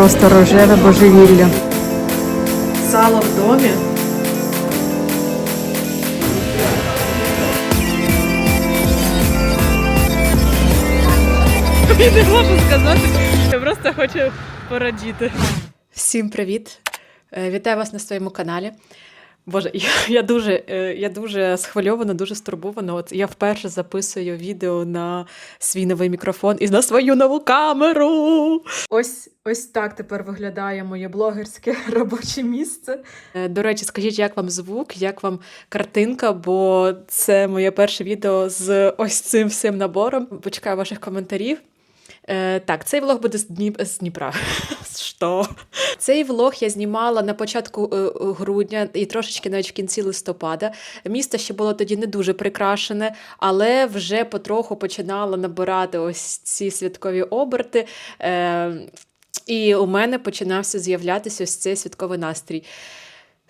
Просто рожеве божевілля. Сало в домі. Я не можу сказати. Я просто хочу порадіти. Всім привіт! Е, Вітаю вас на своєму каналі. Боже, я, я дуже, е, я дуже схвильована, дуже стурбована. От я вперше записую відео на свій новий мікрофон і на свою нову камеру. Ось ось так тепер виглядає моє блогерське робоче місце. Е, До речі, скажіть, як вам звук, як вам картинка, бо це моє перше відео з ось цим всім набором. Почекаю ваших коментарів. Е, так, цей влог буде з, Дніп... з Дніпра. Що? Цей влог я знімала на початку е, грудня і трошечки навіть в кінці листопада. Місто ще було тоді не дуже прикрашене, але вже потроху починало набирати ось ці святкові оберти. Е, і у мене починався з'являтися ось цей святковий настрій.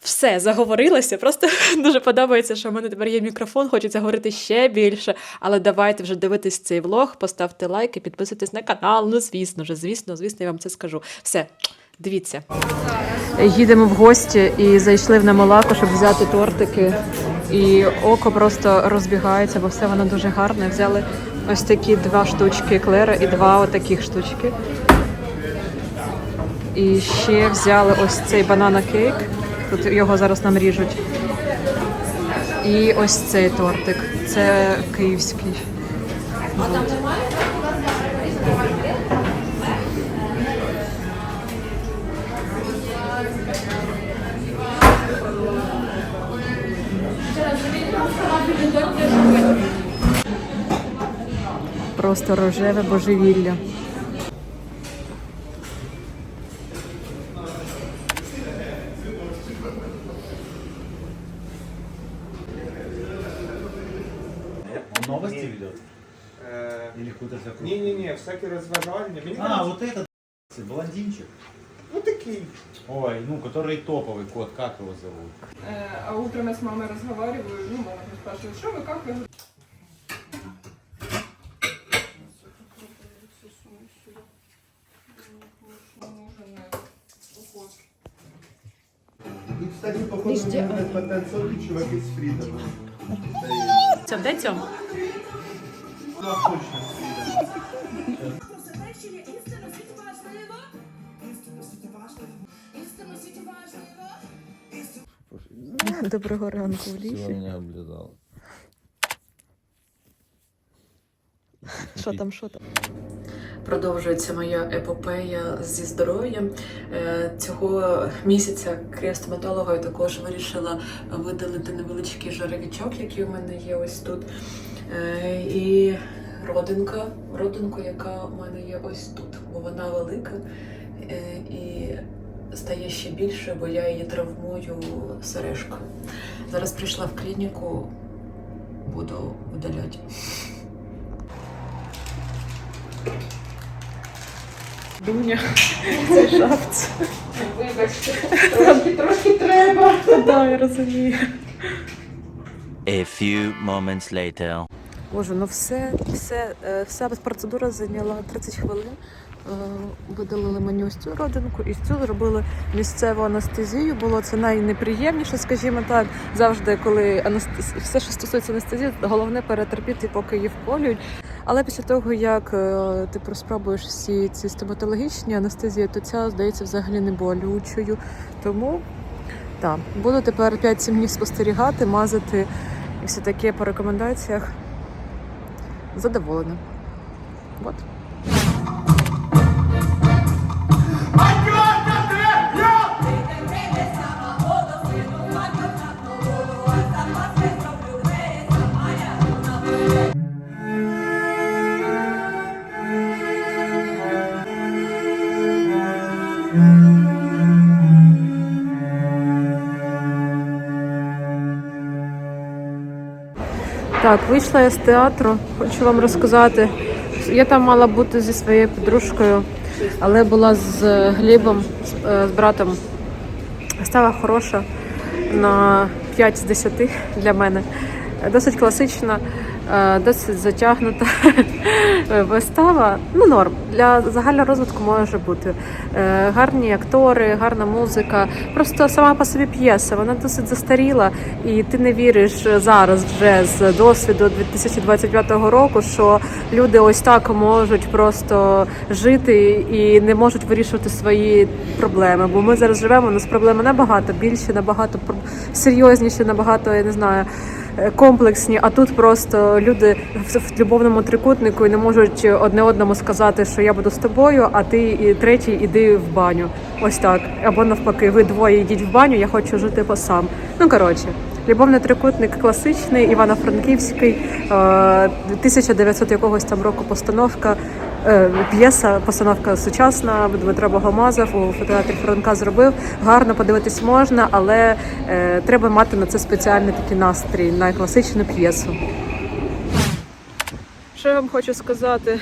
Все, заговорилася. Просто дуже подобається, що в мене тепер є мікрофон, хочеться говорити ще більше. Але давайте вже дивитись цей влог, поставте лайк і підписуйтесь на канал. Ну, звісно ж, звісно, звісно, я вам це скажу. Все, дивіться. Їдемо в гості і зайшли в Намалаку, щоб взяти тортики. І око просто розбігається, бо все воно дуже гарне. Взяли ось такі два штучки еклера і два отаких штучки. І ще взяли ось цей банана кейк. Тут його зараз нам ріжуть. І ось цей тортик. Це київський. От. Просто рожеве божевілля. Он новости ведет? Е, Или какую-то закрутку? Ні-ні-ні, всякі розважальні. Мені А, кажется, вот этот блондинчик. ну такий. Ой, ну, который топовый кот, как его зовут? Э, А утром я с мамой разговариваю, ну, мама меня спрашивает, что вы, как вы? И, кстати, походу, на потанцовки чуваки с Фридом. Це де важливо. Доброго ранку в лісі. меня облизал. Що там, що там? Продовжується моя епопея зі здоров'ям. Е, Цього місяця крім стоматолога я також вирішила видалити невеличкий жировічок, який у мене є ось тут. Е, І родинка, родинку, яка у мене є ось тут, бо вона велика е, і стає ще більше, бо я її травмую сережкою. Зараз прийшла в клініку, буду видаляти. Дуня в цій шапці. Вибачте, трошки, трошки треба. Да, я розумію. A few moments later. Боже, ну все, все, е, вся процедура зайняла 30 хвилин. Е, Видалили мені ось цю родинку і цю зробили місцеву анестезію. Було це найнеприємніше, скажімо так. Завжди, коли анестез... все, що стосується анестезії, головне перетерпіти, поки її вколюють. Але після того, як е, ти спробуєш всі ці стоматологічні анестезії, то ця здається взагалі не болючою. Тому так, буду тепер 5-7 днів спостерігати, мазати і все таке по рекомендаціях. Задоволена. От. Так, вийшла я з театру. Хочу вам розказати. Я там мала бути зі своєю подружкою, але була з Глібом, з, е, братом. Стала хороша на 5 з 10 для мене. Досить класична. Е, Досить затягнута вистава. Ну, норм. Для загального розвитку може бути. Е, Гарні актори, гарна музика. Просто сама по собі п'єса, вона досить застаріла, і ти не віриш зараз вже з досвіду 2025 року, що люди ось так можуть просто жити і не можуть вирішувати свої проблеми. Бо ми зараз живемо, у нас проблеми набагато більше, набагато серйозніші, набагато, я не знаю. е, Комплексні, а тут просто люди в, любовному трикутнику і не можуть одне одному сказати, що я буду з тобою, а ти і третій іди в баню. Ось так. Або навпаки, ви двоє йдіть в баню, я хочу жити по сам. Ну коротше, любовний трикутник класичний, Івано-Франківський, е, 1900 якогось там року постановка. Е, П'єса, постановка сучасна, Дмитро Богомазов у фотоteатрі Франка зробив. Гарно подивитись можна, але е, треба мати на це спеціальний такий настрій на класичну п'єсу. Що я вам хочу сказати?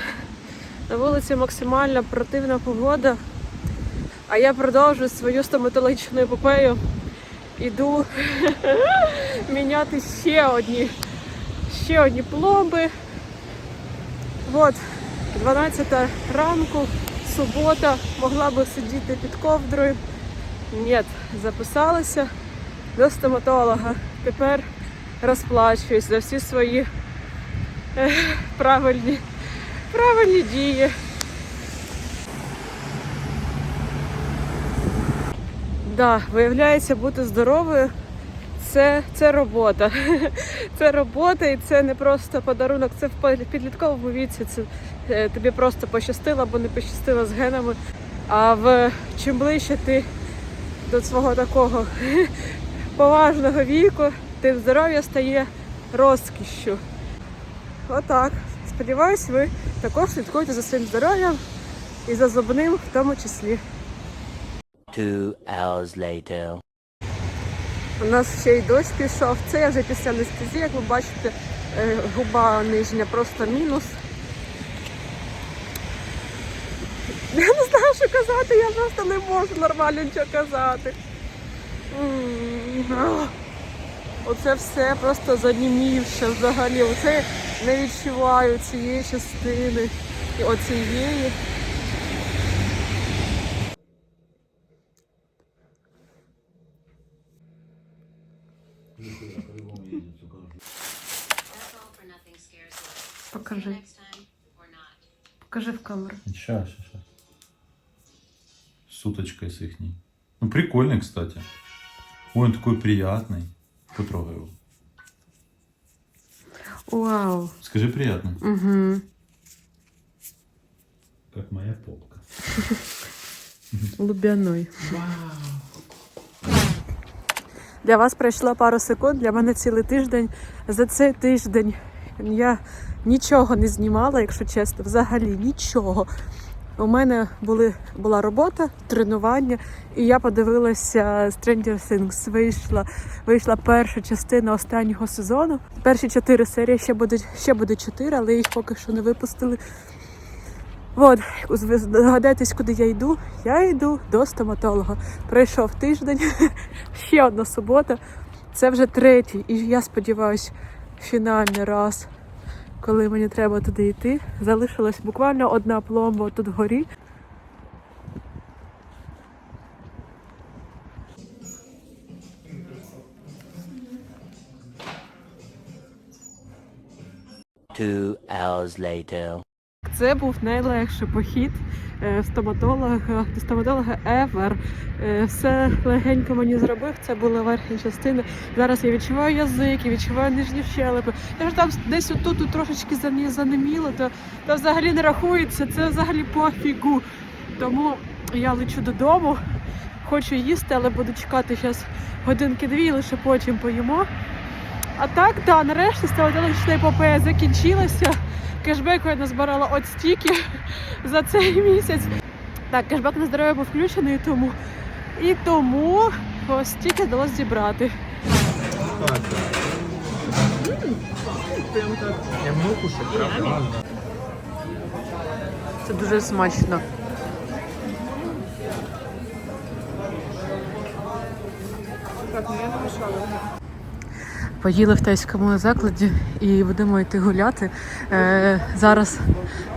На вулиці максимально противна погода, а я продовжую свою стоматологічну епопею. Іду міняти ще одні, ще одні пломби. От, 12 ранку, субота, могла би сидіти під ковдрою. Ні, записалася до стоматолога. Тепер розплачуюсь за всі свої е, правильні, правильні дії. Да, виявляється, бути здоровою це, це робота. Це робота і це не просто подарунок, це в підлітковому віці. Це е, тобі просто пощастило або не пощастило з генами. А в чим ближче ти до свого такого поважного віку, тим здоров'я стає розкішшю. Отак. Сподіваюсь, ви також слідкуєте за своїм здоров'ям і за зубним в тому числі. Two hours later. У нас ще й дощ пішов. Це я вже після анестезії, як ви бачите, е, губа нижня просто мінус. Я не знаю, що казати, я просто не можу нормально нічого казати. Оце все просто занімівше взагалі. Оце не відчуваю цієї частини і оцієї. Покажи. Покажи в камеру. Сейчас, сейчас, сейчас. С уточкой с ихней. Ну, прикольный, кстати. Ой, он такой приятный. Потрогай его. Вау. Скажи приятный. Угу. Как моя попка. Лубяной. Для вас пройшло пару секунд, для мене цілий тиждень. За цей тиждень я нічого не знімала, якщо чесно, взагалі нічого. У мене були, була робота, тренування, і я подивилася Stranger Things. Вийшла, вийшла перша частина останнього сезону. Перші чотири серії ще будуть ще буде чотири, але їх поки що не випустили. От, ви здогадайтесь, куди я йду. Я йду до стоматолога. Пройшов тиждень, ще одна субота. Це вже третій, і я сподіваюся, фінальний раз, коли мені треба туди йти. Залишилась буквально одна пломба тут вгорі. Two hours later. Це був найлегший похід е, стоматолога до стоматолога ever. Е, Все легенько мені зробив. Це були верхні частини. Зараз я відчуваю язик, я відчуваю нижні щелепи. Якщо там десь отут тут трошечки занеміло, то, то взагалі не рахується. Це взагалі пофігу. Тому я лечу додому. Хочу їсти, але буду чекати зараз годинки-дві, лише потім поїмо. А так, да, нарешті стоматологічна епопея закінчилася. Кешбеку я назбирала от стільки за цей місяць. Так, кешбек на здоров'я був включений, тому і тому ось стільки вдалося зібрати. Я кушать, правда? Це дуже смачно. Так, ну я намішала. Поїли в тайському закладі і будемо йти гуляти. Е, зараз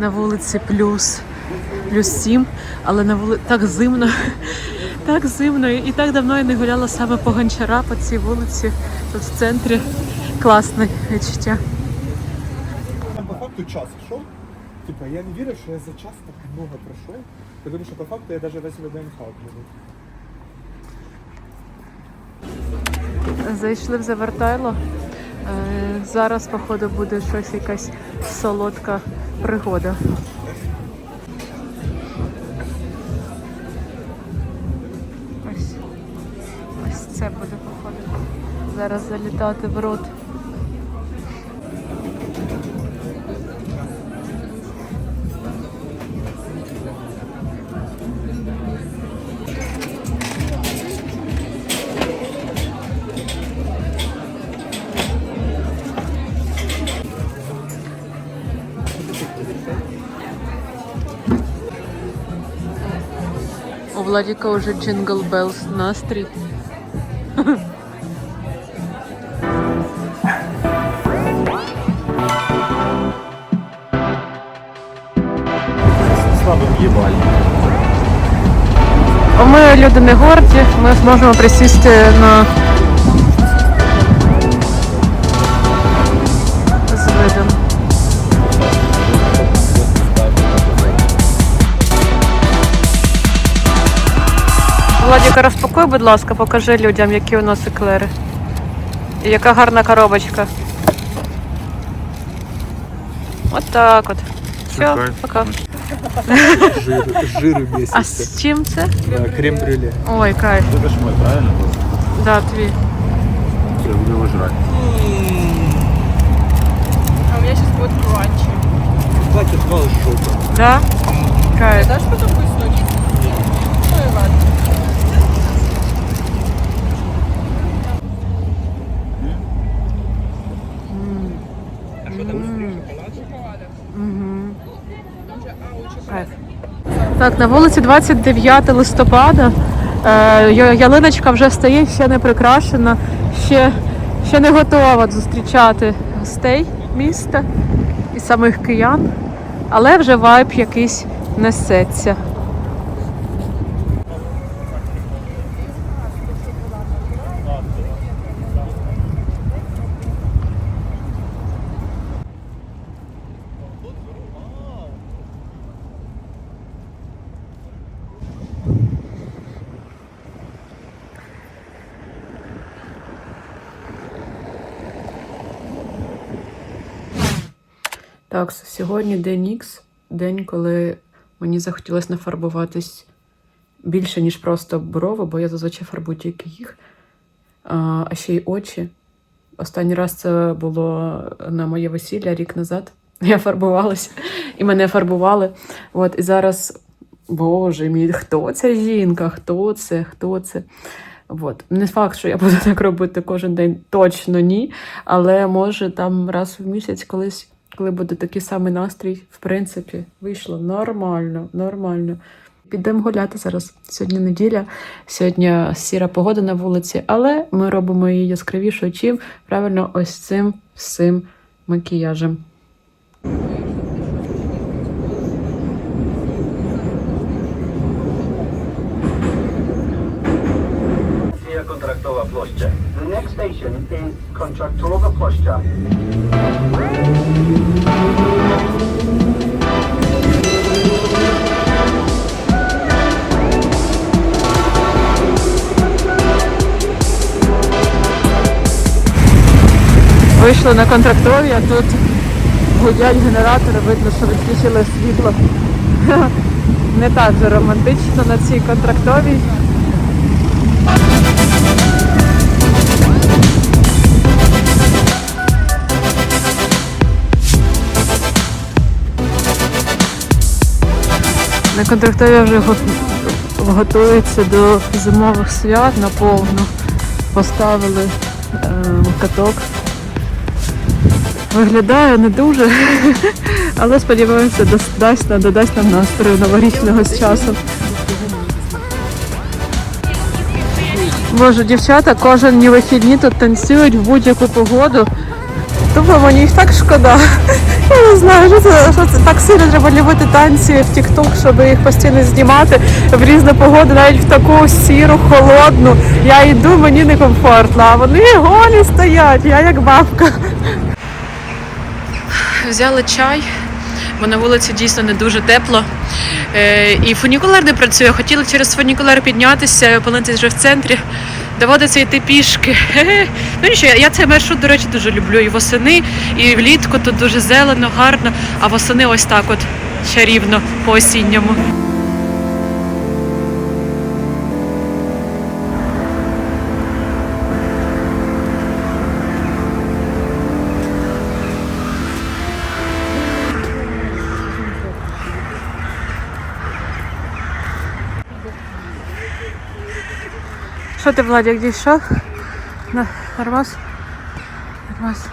на вулиці плюс, плюс 7, але на вули... так зимно. Так зимно. І так давно я не гуляла саме по гончара, по цій вулиці, тут в центрі. Класне відчуття. Там по факту час шел. Типа, я не верю, что я за час так много прошел. Потому что по факту я даже весь ВДНХ отменил. Зайшли в завертайло. Е, зараз, походу, буде щось якась солодка пригода. Ось, ось це буде походу. Зараз залітати в рот. У Владіка уже джингл белс настрій. Слабо ебальником. Ми люди не горді, ми зможемо присісти на Владіка, розпакуй, будь ласка, покажи людям, які у нас еклери. І яка гарна коробочка. От так от. Все, пока. Жир, жиры А месяца. з чим це? Крем-брюле. Ой, кайф. Это ж мой, правильно? Да, твій. Я буду его жрать. А у меня сейчас будет. Платье сказала жопа. Да? Кайф. Дашь потом кусочек? Ну и ладно. Кайф. Так, на вулиці 29 листопада. Е, ялиночка вже стоїть, ще не прикрашена, ще, ще не готова зустрічати гостей міста і самих киян, але вже вайб якийсь несеться. Так, сьогодні день Ікс, день, коли мені захотілося нафарбуватись більше, ніж просто брови, бо я зазвичай фарбую тільки їх, а, ще й очі. Останній раз це було на моє весілля рік назад. Я фарбувалася і мене фарбували. От, і зараз, боже мій, хто ця жінка? Хто це? Хто це? От. Не факт, що я буду так робити кожен день, точно ні. Але може там раз в місяць колись, коли буде такий самий настрій, в принципі, вийшло нормально, нормально. Підемо гуляти зараз. Сьогодні неділя, сьогодні сіра погода на вулиці, але ми робимо її яскравішою чим правильно ось цим всім макіяжем. Kontraktowa Ploszcza. The next station is Kontraktowa Ploszcza. Вийшли на контрактові, а тут гудять генератори, видно, що відключили світло. Не так же романтично на цій контрактовій. На контрактові вже го- готуються до зимових свят наповну. Поставили е, каток. Виглядає не дуже, але сподіваємося, дос- дасть, нам- додасть нам настрою новорічного з часом. Боже, дівчата кожен вихідні тут танцюють в будь-яку погоду. Тупо мені їх так шкода. Я не знаю, що це, що це так сильно треба любити танці в TikTok, щоб їх постійно знімати в різну погоду, навіть в таку сіру, холодну. Я йду, мені некомфортно, а вони голі стоять, я як бабка. Взяли чай, бо на вулиці дійсно не дуже тепло. Е, і фунікулер не працює. Хотіли через фунікулер піднятися, опинитися вже в центрі. Доводиться йти пішки. Ну нічого, я цей маршрут, до речі, дуже люблю. І восени, і влітку тут дуже зелено, гарно, а восени ось так от чарівно по осінньому. Що ти, Владик, дійшов? Нормас? Нормас.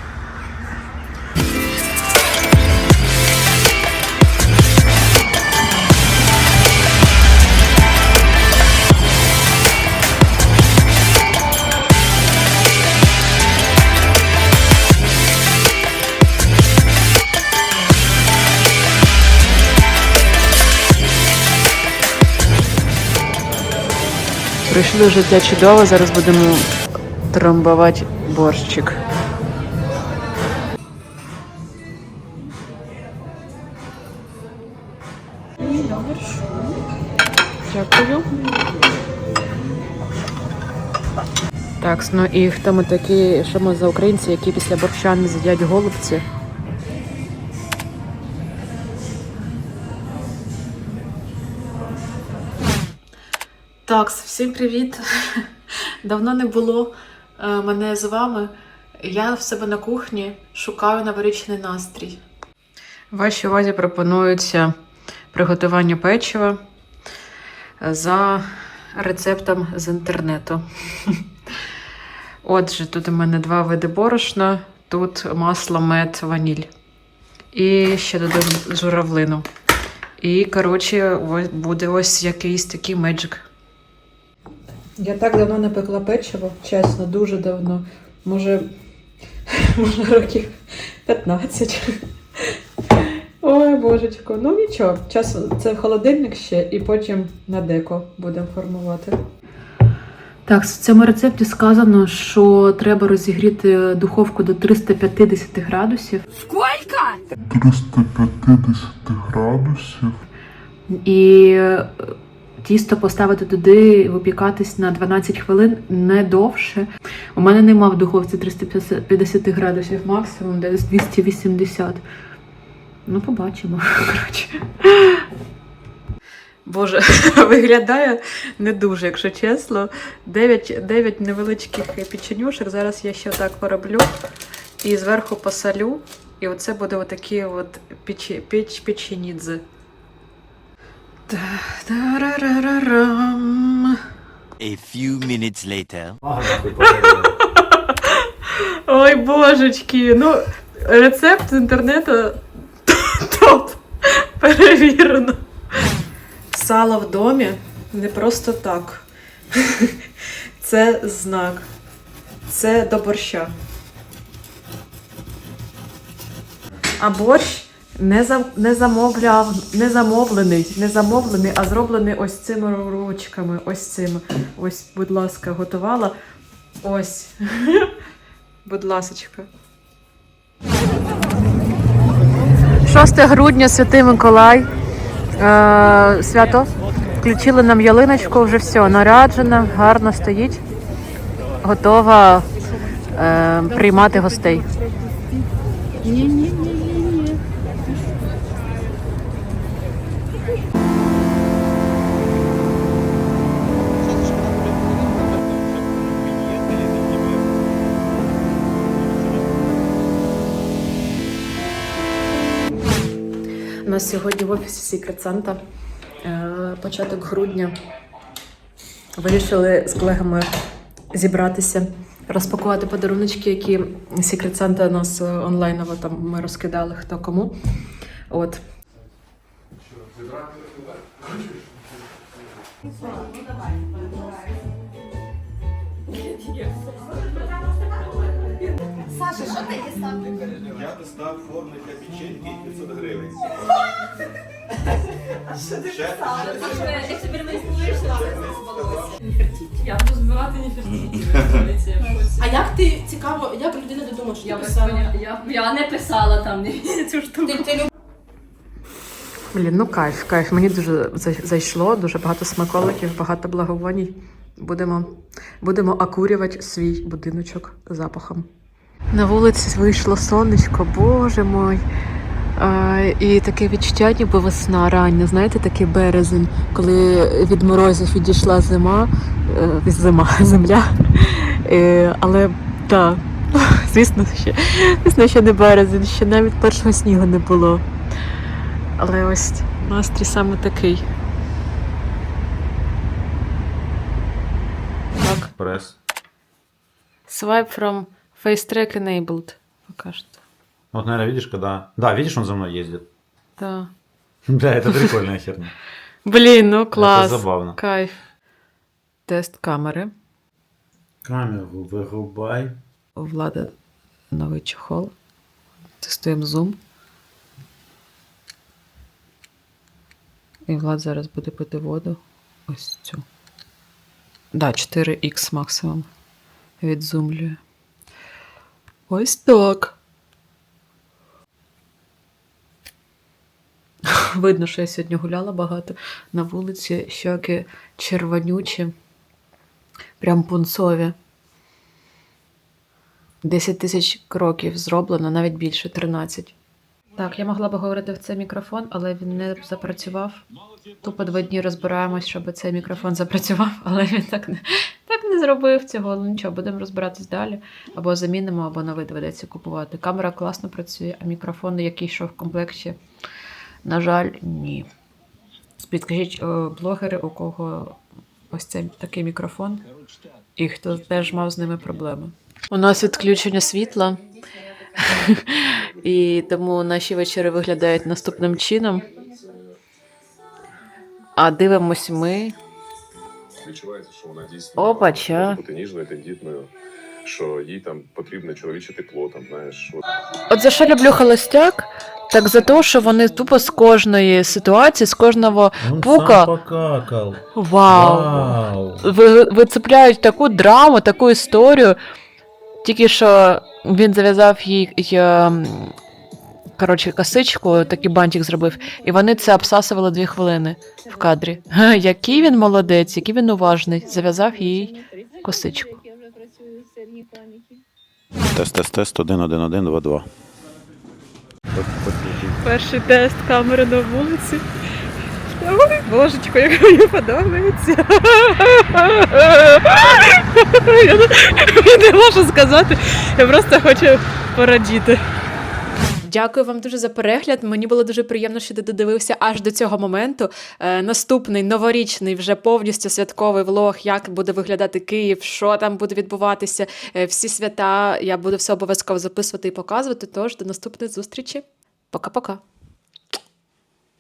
Прийшли життя чудово, зараз будемо трамбувати борщик. Дякую. Так, ну і хто ми такі, що ми за українці, які після борща не з'їдять голубці? Так, всім привіт. Давно не було е, мене з вами. Я в себе на кухні шукаю новорічний настрій. Вашій увазі пропонується приготування печива за рецептом з інтернету. Отже, тут у мене два види борошна, тут масло, мед, ваніль. І ще додам журавлину. І, коротше, буде ось якийсь такий меджик. Я так давно не пекла печиво, чесно, дуже давно. Може, може років 15. Ой, божечко, ну нічого. Час це в холодильник ще і потім на деко будемо формувати. Так, в цьому рецепті сказано, що треба розігріти духовку до 350 градусів. 350 градусів. І тісто поставити туди, випікатись на 12 хвилин, не довше. У мене нема в духовці 350 градусів максимум, десь 280. Ну, побачимо. Коротше. Боже, виглядає не дуже, якщо чесно. 9, 9 невеличких печенюшок. Зараз я ще так пороблю і зверху посолю. І оце буде отакі от печі, печ. A few minutes later. Ой, божечки, ну рецепт з інтернету топ. Перевірено. Сало в домі не просто так. Це знак. Це до борща. А борщ не, за, не, замовляв, не замовлений, не замовлений, а зроблений ось цими ручками. Ось цими. Ось, будь ласка, готувала. Ось. Будь ласочка. 6 грудня Святий Миколай. Е, свято. Включили нам ялиночку, вже все наряджена, гарно стоїть. Готова е, приймати гостей. У нас сьогодні в офісі Secret Santa. Е, Початок грудня. Вирішили з колегами зібратися, розпакувати подаруночки, які Secret Santa нас е, онлайново там ми розкидали хто кому. От. Саша, що ти дістав? Я достав форми для печеньки і 500 гривень. Що ти? Я не вийшла. Я буду збивати А як ти цікаво, як людина додумала, що Я ти без писала? Я, я не писала там цю штуку. Ти, ти люб- Блін, ну кайф, кайф. Мені дуже зай- зайшло, дуже багато смаколиків, багато благовоній. Будемо, будемо окурювати свій будиночок запахом. На вулиці вийшло сонечко, боже мой. І таке відчуття, ніби весна рання, знаєте, такий березень, коли від морозів відійшла зима, е, зима, земля. Е, але так, звісно, ще, звісно, ще не березень, ще навіть першого снігу не було. Але ось настрій саме такий. Так. Пресс. Swipe from face track enabled. Пока что. Вот, наверное, видишь, когда... Да, видишь, он за мной ездит. Да. Бля, это прикольная херня. Блін, ну клас. Это забавно. Кайф. Тест камери. Камеру вырубай. У Влада новий чохол. Тестуємо зум. І Влад зараз буде пити воду. Ось цю. Да, 4х максимум. Відзумлює. Ось так. Видно, що я сьогодні гуляла багато на вулиці, щоки червонючі, прям пунцові. 10 тисяч кроків зроблено, навіть більше 13. Так, я могла би говорити в цей мікрофон, але він не запрацював. Тупо два дні розбираємось, щоб цей мікрофон запрацював, але він так не, так не зробив цього. Ну нічого, будемо розбиратись далі. Або замінимо, або новий доведеться купувати. Камера класно працює, а мікрофон, який йшов в комплекті, на жаль, ні. Підкажіть, о, блогери, у кого ось цей такий мікрофон, і хто теж мав з ними проблеми. У нас відключення світла, і тому наші вечори виглядають наступним чином. А дивимось ми. Відчувається, що вона дійсно Опача. може бути ніжною, тендітною, що їй там потрібне чоловіче тепло, там, знаєш. От. От за що люблю холостяк? Так за те, що вони тупо з кожної ситуації, з кожного Он Пука. сам покакал. вау! Вау. ви, вицепляють таку драму, таку історію. Тільки що він зав'язав їй ем, коротше, косичку, такий бантик зробив, і вони це обсасували дві хвилини в кадрі. Га, Який він молодець, який він уважний, зав'язав їй косичку. Тест, тест, тест, 1, 1, 1, 2, 2. Перший тест камери на вулиці. Ой, божечко, як мені подобається. Я не- не можу сказати. Я просто хочу порадіти. Дякую вам дуже за перегляд. Мені було дуже приємно, що ти додивився аж до цього моменту. Е, наступний новорічний, вже повністю святковий влог, як буде виглядати Київ, що там буде відбуватися, е, всі свята. Я буду все обов'язково записувати і показувати. Тож до наступної зустрічі. Пока-пока.